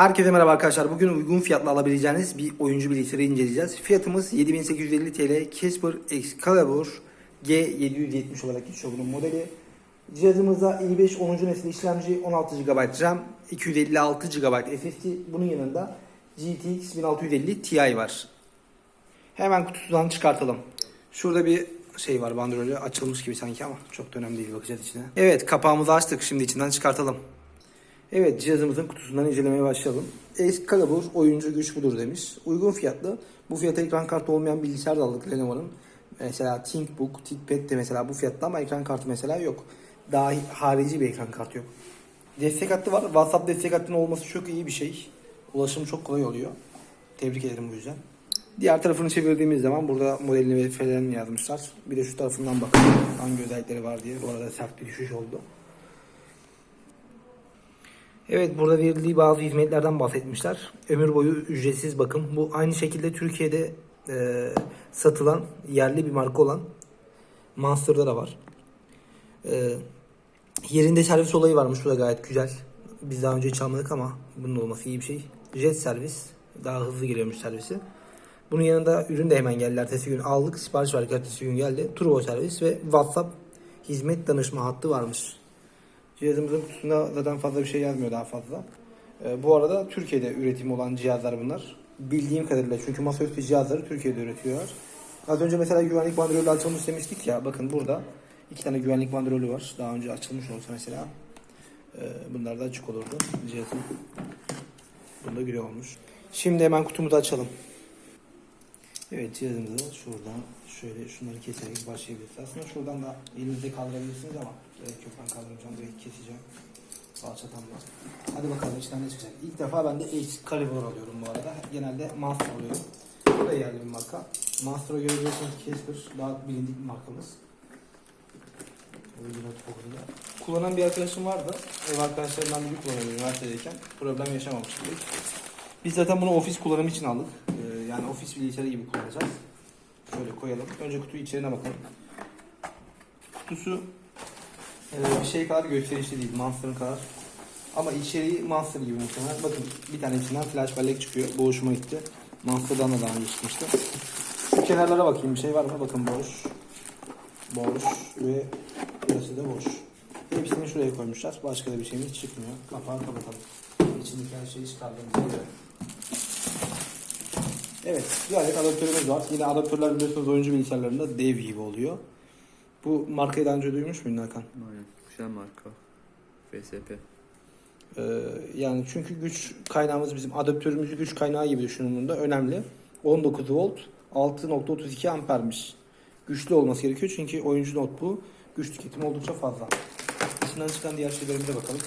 Herkese merhaba arkadaşlar. Bugün uygun fiyatla alabileceğiniz bir oyuncu bilgisayarı inceleyeceğiz. Fiyatımız 7850 TL Casper Excalibur G770 olarak geçiyor bunun modeli. Cihazımızda i5 10. nesil işlemci 16 GB RAM, 256 GB SSD. Bunun yanında GTX 1650 Ti var. Hemen kutusundan çıkartalım. Şurada bir şey var bandrolü açılmış gibi sanki ama çok da önemli değil bakacağız içine. Evet kapağımızı açtık şimdi içinden çıkartalım. Evet cihazımızın kutusundan incelemeye başlayalım. Excalibur oyuncu güç budur demiş. Uygun fiyatlı. Bu fiyata ekran kartı olmayan bilgisayar da aldık Lenovo'nun. Mesela ThinkBook, ThinkPad de mesela bu fiyatta ama ekran kartı mesela yok. Daha harici bir ekran kartı yok. Destek hattı var. WhatsApp destek hattının olması çok iyi bir şey. Ulaşım çok kolay oluyor. Tebrik ederim bu yüzden. Diğer tarafını çevirdiğimiz zaman burada modelini ve felerini yazmışlar. Bir de şu tarafından bakalım hangi özellikleri var diye. Bu arada sert bir düşüş oldu. Evet burada verildiği bazı hizmetlerden bahsetmişler. Ömür boyu ücretsiz bakım. Bu aynı şekilde Türkiye'de e, satılan yerli bir marka olan Monster'da da var. E, yerinde servis olayı varmış. Bu da gayet güzel. Biz daha önce hiç almadık ama bunun olması iyi bir şey. Jet servis. Daha hızlı geliyormuş servisi. Bunun yanında ürün de hemen geldi. Ertesi gün aldık. Sipariş verdik. Ertesi gün geldi. Turbo servis ve WhatsApp hizmet danışma hattı varmış. Cihazımızın kutusunda zaten fazla bir şey yazmıyor daha fazla. Ee, bu arada Türkiye'de üretim olan cihazlar bunlar. Bildiğim kadarıyla çünkü masaüstü cihazları Türkiye'de üretiyorlar. Az önce mesela güvenlik bandrolü açılmış demiştik ya. Bakın burada iki tane güvenlik bandrolü var. Daha önce açılmış olsa mesela e, bunlar da açık olurdu cihazın. Bunda güle olmuş. Şimdi hemen kutumuzu açalım. Evet cihazımızı şuradan şöyle şunları keserek başlayabiliriz. Aslında şuradan da elinizde kaldırabilirsiniz ama gerek yok ben kaldırmayacağım direkt keseceğim. Falçatamla. Hadi bakalım içinden ne çıkacak. İlk defa ben de Excalibur alıyorum bu arada. Genelde Monster alıyorum. Bu da yerli bir marka. Monster'a göre biliyorsunuz Casper daha bilindik bir markamız. Kullanan bir arkadaşım vardı. Ev arkadaşlarımdan biri kullanıyordu üniversitedeyken. Problem yaşamamıştık. Biz zaten bunu ofis kullanımı için aldık. Ee, yani ofis bilgisayarı gibi kullanacağız. Şöyle koyalım. Önce kutu içeriğine bakalım. Kutusu e, bir şey kadar gösterişli değil. Monster'ın kadar. Ama içeriği Monster gibi muhtemelen. Bakın bir tane içinden flash bellek çıkıyor. Bu gitti. Monster'dan da daha önce çıkmıştı. Şu kenarlara bakayım bir şey var mı? Bakın boş. Boş ve burası da boş. Hepsini şuraya koymuşlar. Başka da bir şeyimiz çıkmıyor. Kapağı kapatalım. İçindeki her şeyi çıkardığımıza göre. Evet, bir adet adaptörümüz var. Yine adaptörler biliyorsunuz oyuncu bilgisayarlarında dev gibi oluyor. Bu markayı daha önce duymuş muydun Hakan? Aynen. Güzel marka. FSP. Ee, yani çünkü güç kaynağımız bizim adaptörümüzü güç kaynağı gibi düşünün bunda önemli. 19 volt 6.32 ampermiş. Güçlü olması gerekiyor çünkü oyuncu notebook güç tüketimi oldukça fazla. İçinden çıkan diğer şeylerimize bakalım.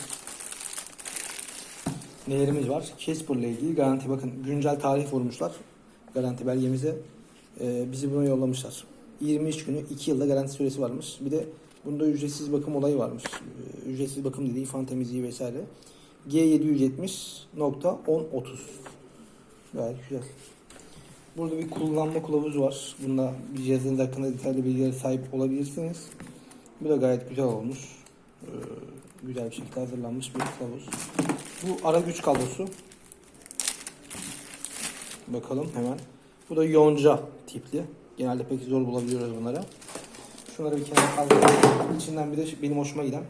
Nelerimiz var? Casper ile ilgili garanti bakın güncel tarih vurmuşlar. Garanti belgemize Ee, bizi bunu yollamışlar. 23 günü 2 yılda garanti süresi varmış. Bir de bunda ücretsiz bakım olayı varmış. Ee, ücretsiz bakım dediği fan temizliği vesaire. G770.1030 Gayet güzel. Burada bir kullanma kılavuzu var. Bunda bir cihazınız hakkında detaylı bilgilere sahip olabilirsiniz. Bu da gayet güzel olmuş. Ee, güzel bir şekilde hazırlanmış bir kılavuz. Bu ara güç kablosu. Bakalım hemen. Bu da yonca tipli. Genelde pek zor bulabiliyoruz bunları. Şunları bir kenara kaldıralım. İçinden bir de benim hoşuma giden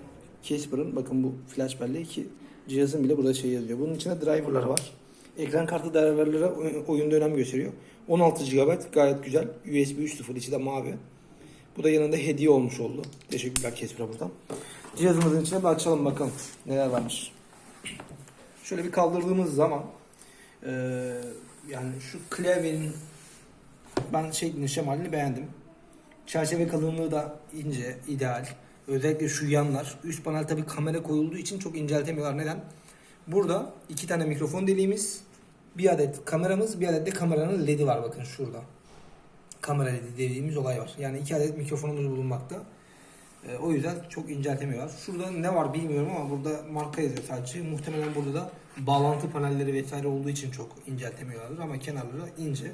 Casper'ın bakın bu flash belleği ki cihazın bile burada şey yazıyor. Bunun içinde driverlar var. Ekran kartı driverlara oy- oyunda önem gösteriyor. 16 GB gayet güzel. USB 3.0 içi de mavi. Bu da yanında hediye olmuş oldu. Teşekkürler Casper'a buradan. Cihazımızın içine bir açalım bakalım neler varmış. Şöyle bir kaldırdığımız zaman eee, yani şu klavyenin ben şeklini şemalini beğendim. Çerçeve kalınlığı da ince, ideal. Özellikle şu yanlar. Üst panel tabii kamera koyulduğu için çok inceltemiyorlar. Neden? Burada iki tane mikrofon deliğimiz, bir adet kameramız, bir adet de kameranın ledi var bakın şurada. Kamera ledi dediğimiz olay var. Yani iki adet mikrofonumuz bulunmakta. Ee, o yüzden çok inceltemiyorlar. Şurada ne var bilmiyorum ama burada marka yazıyor sadece. Muhtemelen burada da bağlantı panelleri vesaire olduğu için çok inceltemiyorlardır ama kenarları ince.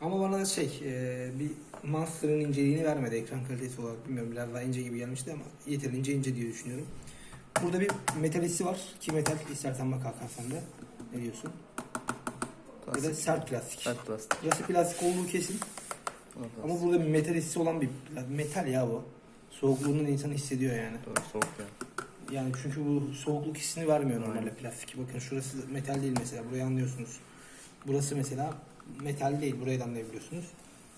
Ama bana şey e, bir Monster'ın inceliğini vermedi ekran kalitesi olarak bilmiyorum biraz daha ince gibi gelmişti ama yeterince ince diye düşünüyorum. Burada bir metalisi var ki metal istersen bak Hakan sen de. Ne diyorsun? Ya da Plastik. sert plastik. Sert plastik. Burası plastik olduğu kesin. Ama Ama plastik. burada bir metal hissi olan bir metal ya bu. Soğukluğunu insan hissediyor yani. Doğru, soğuk yani. Yani çünkü bu soğukluk hissini vermiyor normalde plastik. Bakın şurası metal değil mesela. Burayı anlıyorsunuz. Burası mesela metal değil. Burayı da anlayabiliyorsunuz.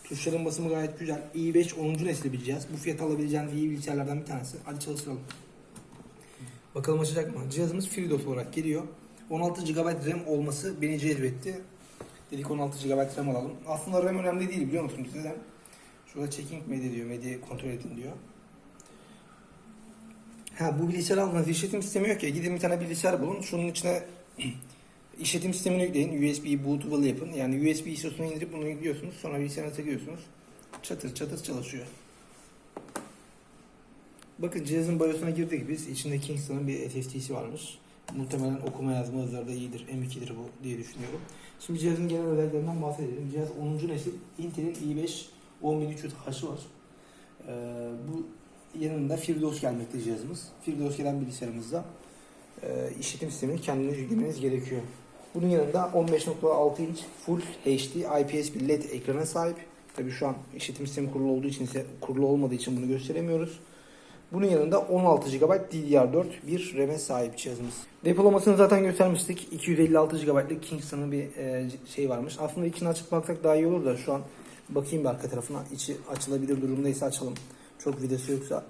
Tuşların basımı gayet güzel. i5 10. nesil bir cihaz. Bu fiyata alabileceğiniz iyi bilgisayarlardan bir tanesi. Hadi çalıştıralım. Bakalım açacak mı? Cihazımız FreeDOS olarak geliyor. 16 GB RAM olması beni cezbetti. Dedik 16 GB RAM alalım. Aslında RAM önemli değil biliyor musunuz? Neden? Şurada checking medya diyor. Medyayı kontrol edin diyor. Ha bu bilgisayar aldığınız işletim sistemi yok ya. Gidin bir tane bilgisayar bulun. Şunun içine işletim sistemini yükleyin. USB bootable yapın. Yani USB ISO'sunu indirip bunu yüklüyorsunuz. Sonra bilgisayara takıyorsunuz. Çatır çatır çalışıyor. Bakın cihazın BIOS'una girdik biz. İçinde Kingston'ın bir SSD'si varmış. Muhtemelen okuma yazma hızları da iyidir. M2'dir bu diye düşünüyorum. Şimdi cihazın genel özelliklerinden bahsedelim. Cihaz 10. nesil Intel'in i5 10300H'ı var. Ee, bu yanında FreeDOS gelmekte cihazımız. FreeDOS gelen bilgisayarımızda e, işletim sistemini kendiniz yüklemeniz gerekiyor. Bunun yanında 15.6 inç Full HD IPS bir LED ekrana sahip. Tabii şu an işletim sistemi kurulu olduğu için ise kurulu olmadığı için bunu gösteremiyoruz. Bunun yanında 16 GB DDR4 bir RAM'e sahip cihazımız. Depolamasını zaten göstermiştik. 256 GB'lık Kingston'ın bir şey varmış. Aslında içini açıp baksak daha iyi olur da şu an bakayım bir arka tarafına. İçi açılabilir durumdaysa açalım. Çok vidası yoksa.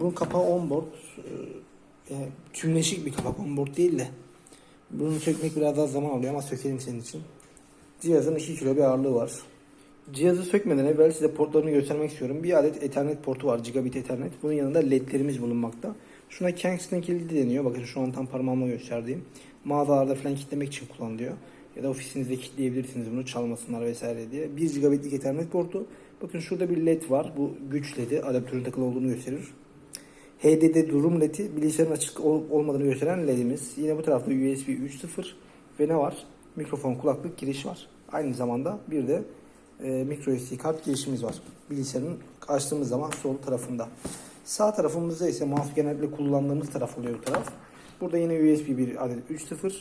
Bunun kapağı onboard. E, yani tümleşik bir kapak onboard değil de. Bunu sökmek biraz daha zaman alıyor ama sökelim senin için. Cihazın 2 kilo bir ağırlığı var. Cihazı sökmeden evvel size portlarını göstermek istiyorum. Bir adet Ethernet portu var, gigabit Ethernet. Bunun yanında ledlerimiz bulunmakta. Şuna Kingston kilidi deniyor. Bakın şu an tam parmağımla gösterdiğim. Mağazalarda falan kilitlemek için kullanılıyor. Ya da ofisinizde kilitleyebilirsiniz bunu çalmasınlar vesaire diye. 1 gigabitlik Ethernet portu. Bakın şurada bir led var. Bu güç ledi. Adaptörün takılı olduğunu gösterir. HDD durum ledi bilgisayarın açık olup olmadığını gösteren ledimiz. Yine bu tarafta USB 3.0 ve ne var? Mikrofon kulaklık giriş var. Aynı zamanda bir de e, micro SD kart girişimiz var. Bilgisayarın açtığımız zaman sol tarafında. Sağ tarafımızda ise mouse genellikle kullandığımız taraf oluyor bu taraf. Burada yine USB bir adet 3.0,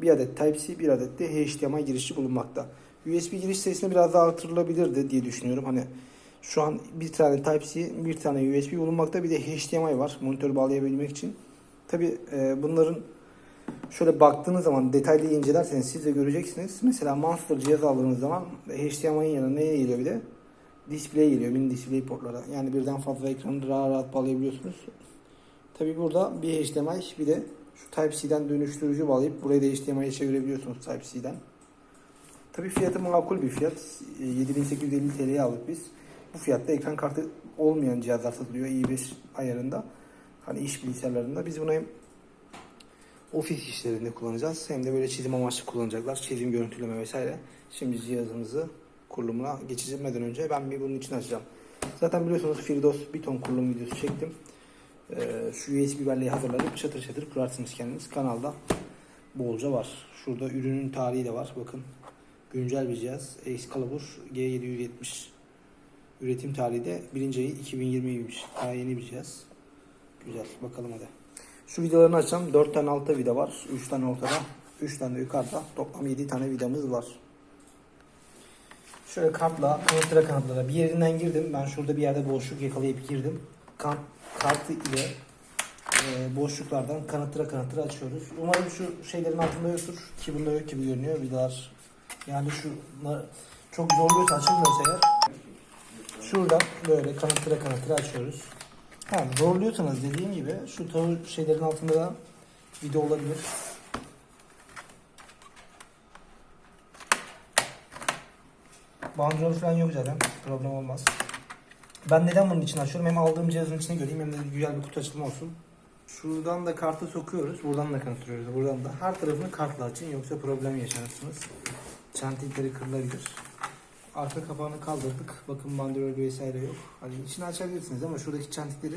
bir adet Type-C, bir adet de HDMI girişi bulunmakta. USB giriş sayısını biraz daha artırılabilirdi diye düşünüyorum. Hani şu an bir tane Type-C, bir tane USB bulunmakta, bir de HDMI var monitör bağlayabilmek için. Tabi bunların şöyle baktığınız zaman detaylı incelerseniz siz de göreceksiniz. Mesela Monster cihaz aldığınız zaman HDMI'nin yanına neye geliyor bir de? Display geliyor, mini display portlara. Yani birden fazla ekranı rahat rahat bağlayabiliyorsunuz. Tabi burada bir HDMI bir de şu Type-C'den dönüştürücü bağlayıp burayı da HDMI'ye çevirebiliyorsunuz Type-C'den. Tabi fiyatı makul bir fiyat. E, 7850 TL'ye aldık biz. Bu fiyatta ekran kartı olmayan cihazlar satılıyor i5 ayarında. Hani iş bilgisayarlarında. Biz bunu hem ofis işlerinde kullanacağız. Hem de böyle çizim amaçlı kullanacaklar. Çizim, görüntüleme vesaire. Şimdi cihazımızı kurulumuna geçirmeden önce ben bir bunun için açacağım. Zaten biliyorsunuz FreeDOS bir ton kurulum videosu çektim. Ee, şu USB belleği hazırlayıp çatır çatır kurarsınız kendiniz. Kanalda bolca var. Şurada ürünün tarihi de var. Bakın güncel bir cihaz. Excalibur G770 üretim tarihi de 1. ayı 2020'ymiş. Daha yeni bir cihaz. Güzel. Bakalım hadi. Şu vidalarını açacağım. 4 tane altta vida var. 3 tane ortada. 3 tane yukarıda. Toplam 7 tane vidamız var. Şöyle kartla, kanatlara kanatlara bir yerinden girdim. Ben şurada bir yerde boşluk yakalayıp girdim. Kan, kartı ile e, boşluklardan kanatlara kanatlara açıyoruz. Umarım şu şeylerin altında yoktur. Ki bunda yok gibi görünüyor vidalar. Yani şu çok zorluyorsa açılmıyorsa eğer şuradan böyle kanatlara kanatlara açıyoruz. Ha, zorluyorsanız dediğim gibi şu tavır şeylerin altında da vida olabilir. Bandrol falan yok zaten. Problem olmaz. Ben neden bunun için açıyorum? Hem aldığım cihazın içine göreyim hem de güzel bir kutu açılımı olsun. Şuradan da kartı sokuyoruz. Buradan da kanıtlıyoruz. Buradan da. Her tarafını kartla açın yoksa problem yaşarsınız. Çentikleri kırılabilir. Arka kapağını kaldırdık. Bakın bandrol vesaire yok. Hani içini açabilirsiniz ama şuradaki çentikleri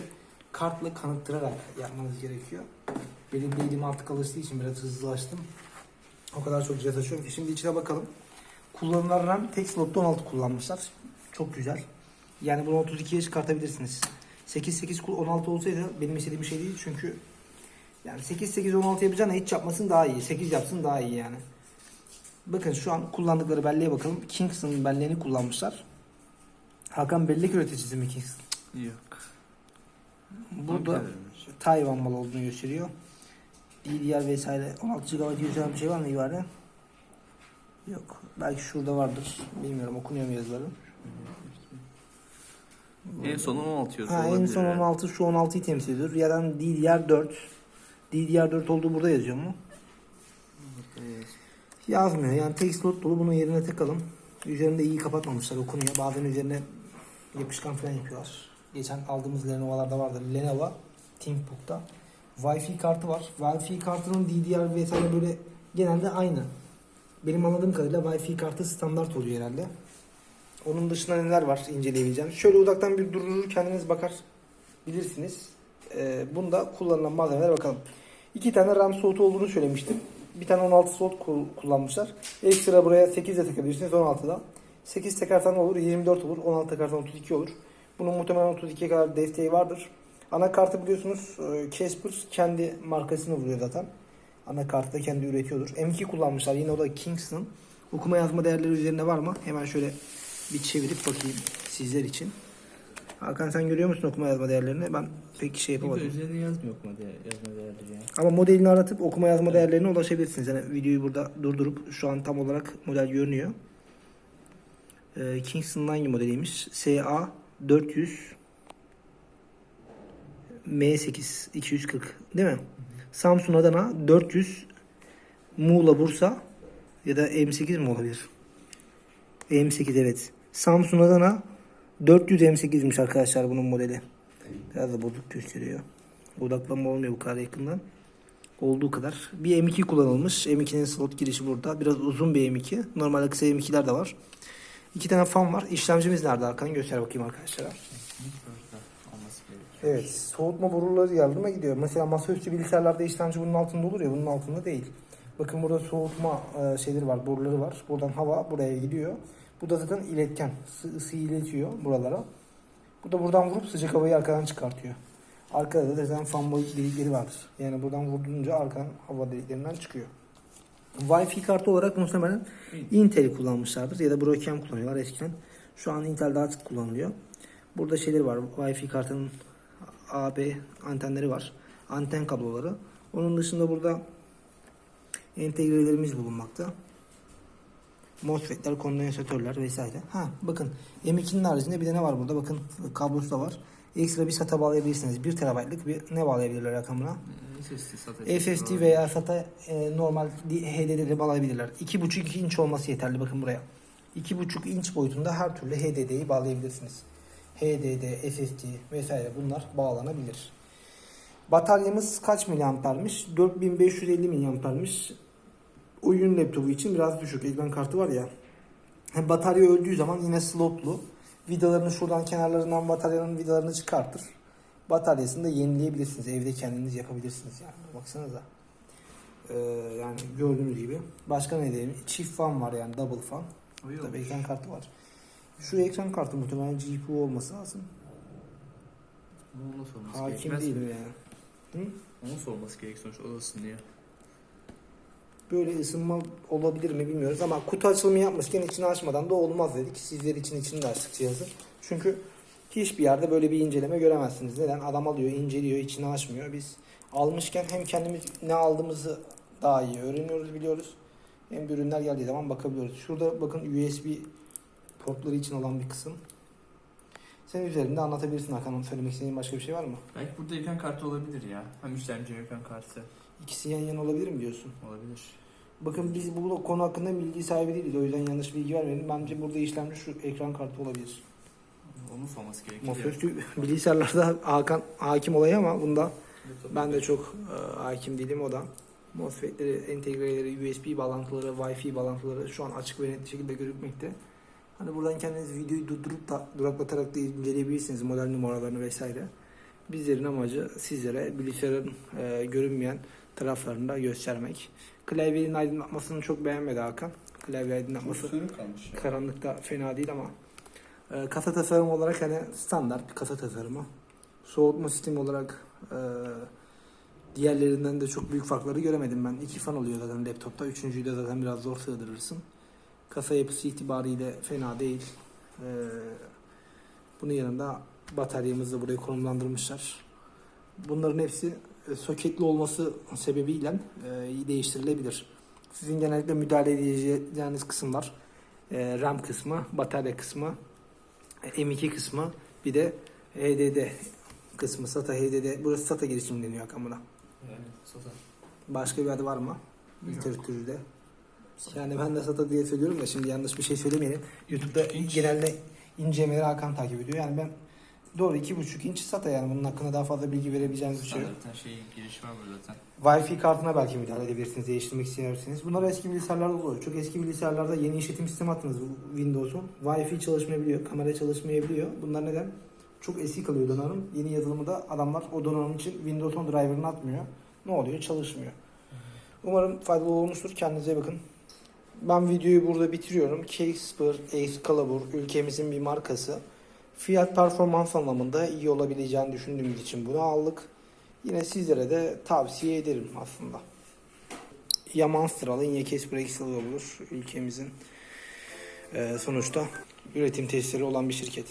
kartla kanıttırarak yapmanız gerekiyor. Benim de elim artık alıştığı için biraz hızlı açtım. O kadar çok cihaz açıyorum. Şimdi içine bakalım. Kullanılan RAM tek slotta 16 kullanmışlar. Çok güzel. Yani bunu 32'ye çıkartabilirsiniz. 8 8 16 olsaydı benim istediğim şey değil çünkü Yani 8 8 16 yapacağına hiç yapmasın daha iyi. 8 yapsın daha iyi yani. Bakın şu an kullandıkları belleğe bakalım. Kingston belleğini kullanmışlar. Hakan bellek üreticisi mi Kingston? Yok. Burada. Tayvan malı olduğunu gösteriyor. DDR vesaire 16 GB yüzden bir şey var mı ibare? Yok. Belki şurada vardır. Bilmiyorum okunuyor mu yazıları? En son 16 yazıyor. Ha, en son yani. 16 şu 16'yı temsil ediyor. Ya da DDR4. DDR4 olduğu burada yazıyor mu? Evet. Yazmıyor. Yani tek slot dolu bunun yerine takalım. Üzerinde iyi kapatmamışlar okunuyor. Bazen üzerine yapışkan falan yapıyorlar. Geçen aldığımız Lenovo'larda vardı. Lenovo ThinkBook'ta. Wi-Fi kartı var. Wi-Fi kartının DDR vesaire böyle genelde aynı. Benim anladığım kadarıyla Wi-Fi kartı standart oluyor herhalde. Onun dışında neler var inceleyebileceğim. Şöyle uzaktan bir durur kendiniz bakar bilirsiniz. Ee, bunda kullanılan malzemelere bakalım. İki tane RAM soğutu olduğunu söylemiştim. Bir tane 16 slot kul- kullanmışlar. Ekstra buraya 8 de takabilirsiniz 16'da. 8 takarsan olur 24 olur 16 takarsan 32 olur. Bunun muhtemelen 32'ye kadar desteği vardır. Anakartı biliyorsunuz e, Casper kendi markasını vuruyor zaten. Anakartı da kendi üretiyordur. M2 kullanmışlar yine o da Kingston. Okuma yazma değerleri üzerinde var mı? Hemen şöyle bir çevirip bakayım sizler için. Hakan sen görüyor musun okuma yazma değerlerini? Ben pek şey Bir yapamadım. üzerine yazmıyor okuma değer, yazma değerleri ya. Ama modelini aratıp okuma yazma değerlerine ulaşabilirsiniz. Yani videoyu burada durdurup şu an tam olarak model görünüyor. Ee, Kingston hangi modeliymiş? SA 400 M8 240 değil mi? Samsung Adana 400 Muğla Bursa ya da M8 mi olabilir? M8 evet. Samsung Adana 400 M8'miş arkadaşlar bunun modeli. Biraz da bozuk gösteriyor. Odaklanma olmuyor bu kadar yakından. Olduğu kadar. Bir M2 kullanılmış. M2'nin slot girişi burada. Biraz uzun bir M2. Normalde kısa M2'ler de var. İki tane fan var. İşlemcimiz nerede Hakan? Göster bakayım arkadaşlara. Evet. Soğutma boruları yardıma gidiyor. Mesela masaüstü bilgisayarlarda işlemci bunun altında olur ya. Bunun altında değil. Bakın burada soğutma e, şeyleri var. Boruları var. Buradan hava buraya gidiyor. Bu da zaten iletken. Isı, ısıyı iletiyor buralara. Bu da buradan vurup sıcak havayı arkadan çıkartıyor. Arkada da zaten fan boy delikleri vardır. Yani buradan vurduğunca arkadan hava deliklerinden çıkıyor. Wi-Fi kartı olarak muhtemelen Intel'i kullanmışlardır ya da Broadcom kullanıyorlar eskiden. Şu an Intel daha sık kullanılıyor. Burada şeyleri var. Wi-Fi kartının AB antenleri var. Anten kabloları. Onun dışında burada entegrelerimiz bulunmakta. MOSFET'ler, kondansatörler vesaire. Ha bakın M2'nin haricinde bir de ne var burada? Bakın kablosu da var. Ekstra bir SATA bağlayabilirsiniz. 1 TB'lık bir ne bağlayabilirler rakamına? SSD SATA. FFT veya SATA e, normal HDD'de bağlayabilirler. 2.5 inç olması yeterli bakın buraya. 2.5 inç boyutunda her türlü HDD'yi bağlayabilirsiniz. HDD, SSD vesaire bunlar bağlanabilir. Bataryamız kaç miliampermiş? 4550 miliampermiş. Oyun laptopu için biraz düşük. Ekran kartı var ya. Hem Batarya öldüğü zaman yine slotlu. Vidalarını şuradan kenarlarından bataryanın vidalarını çıkartır. Bataryasını da yenileyebilirsiniz. Evde kendiniz yapabilirsiniz yani. Baksanıza. Ee, yani gördüğünüz gibi. Başka ne diyeyim? Çift fan var yani double fan. Yok. Tabii ekran kartı var. Şu ekran kartı muhtemelen GPU olması lazım. Onu sorması Hakim gerekmez değilim yani. Hı? Onu sorması gerek sonuçta odasın diye. Böyle ısınma olabilir mi bilmiyoruz ama kutu açılımı yapmışken içini açmadan da olmaz dedik. Sizler için içini de açtık cihazı. Çünkü hiçbir yerde böyle bir inceleme göremezsiniz. Neden? Adam alıyor, inceliyor, içini açmıyor. Biz almışken hem kendimiz ne aldığımızı daha iyi öğreniyoruz, biliyoruz. Hem de ürünler geldiği zaman bakabiliyoruz. Şurada bakın USB portları için olan bir kısım. Sen üzerinde anlatabilirsin Hakan. Söylemek istediğin başka bir şey var mı? Belki burada ekran kartı olabilir ya. Hem işlemci hem ekran kartı İkisi yan yana olabilir mi diyorsun? olabilir. Bakın biz bu konu hakkında bilgi sahibi değiliz. O yüzden yanlış bilgi vermeyelim. Bence burada işlemci şu ekran kartı olabilir. Onu sorması gerekiyor. Masaüstü bilgisayarlarda Hakan hakim olayı ama bunda ben de çok e, hakim değilim o da. MOSFET'leri, entegreleri, USB bağlantıları, Wi-Fi bağlantıları şu an açık ve net bir şekilde görükmekte. Hani buradan kendiniz videoyu durdurup da duraklatarak da inceleyebilirsiniz model numaralarını vesaire. Bizlerin amacı sizlere bilgisayarın e, görünmeyen taraflarını da göstermek. Klavyenin aydınlatmasını çok beğenmedi Hakan. Klavye aydınlatması karanlıkta fena değil ama e, kasa tasarımı olarak hani standart bir kasa tasarımı. Soğutma sistemi olarak e, Diğerlerinden de çok büyük farkları göremedim ben. İki fan oluyor zaten laptopta. Üçüncüyü de zaten biraz zor sığdırırsın. Kasa yapısı itibariyle fena değil. Ee, bunun yanında bataryamızı buraya konumlandırmışlar. Bunların hepsi e, soketli olması sebebiyle e, değiştirilebilir. Sizin genellikle müdahale edeceğiniz kısımlar e, RAM kısmı, batarya kısmı, e, M2 kısmı, bir de HDD kısmı, SATA HDD. Burası SATA girişimi deniyor Akamına. Evet. Sota. Başka bir adı var mı? Literatürde. Yani ben de SATA diye söylüyorum da şimdi yanlış bir şey söylemeyelim. YouTube'da genelde incelemeleri Hakan takip ediyor. Yani ben doğru 2.5 inç SATA yani bunun hakkında daha fazla bilgi verebileceğiniz bir şey yok. Zaten şey giriş var burada zaten. Wi-Fi kartına belki müdahale edebilirsiniz, değiştirmek isterseniz. Bunlar eski bilgisayarlarda oluyor. Çok eski bilgisayarlarda yeni işletim sistemi attınız Windows'un. Wi-Fi çalışmayabiliyor, kamera çalışmayabiliyor. Bunlar neden? Çok eski kalıyor donanım. Yeni yazılımı adamlar o donanım için Windows'un driver'ını atmıyor. Ne oluyor? Çalışmıyor. Umarım faydalı olmuştur. Kendinize bakın. Ben videoyu burada bitiriyorum. Casper Excalibur ülkemizin bir markası. Fiyat performans anlamında iyi olabileceğini düşündüğümüz için bunu aldık. Yine sizlere de tavsiye ederim aslında. Ya Monster alın ya Excalibur ülkemizin eee, sonuçta üretim tesisleri olan bir şirket.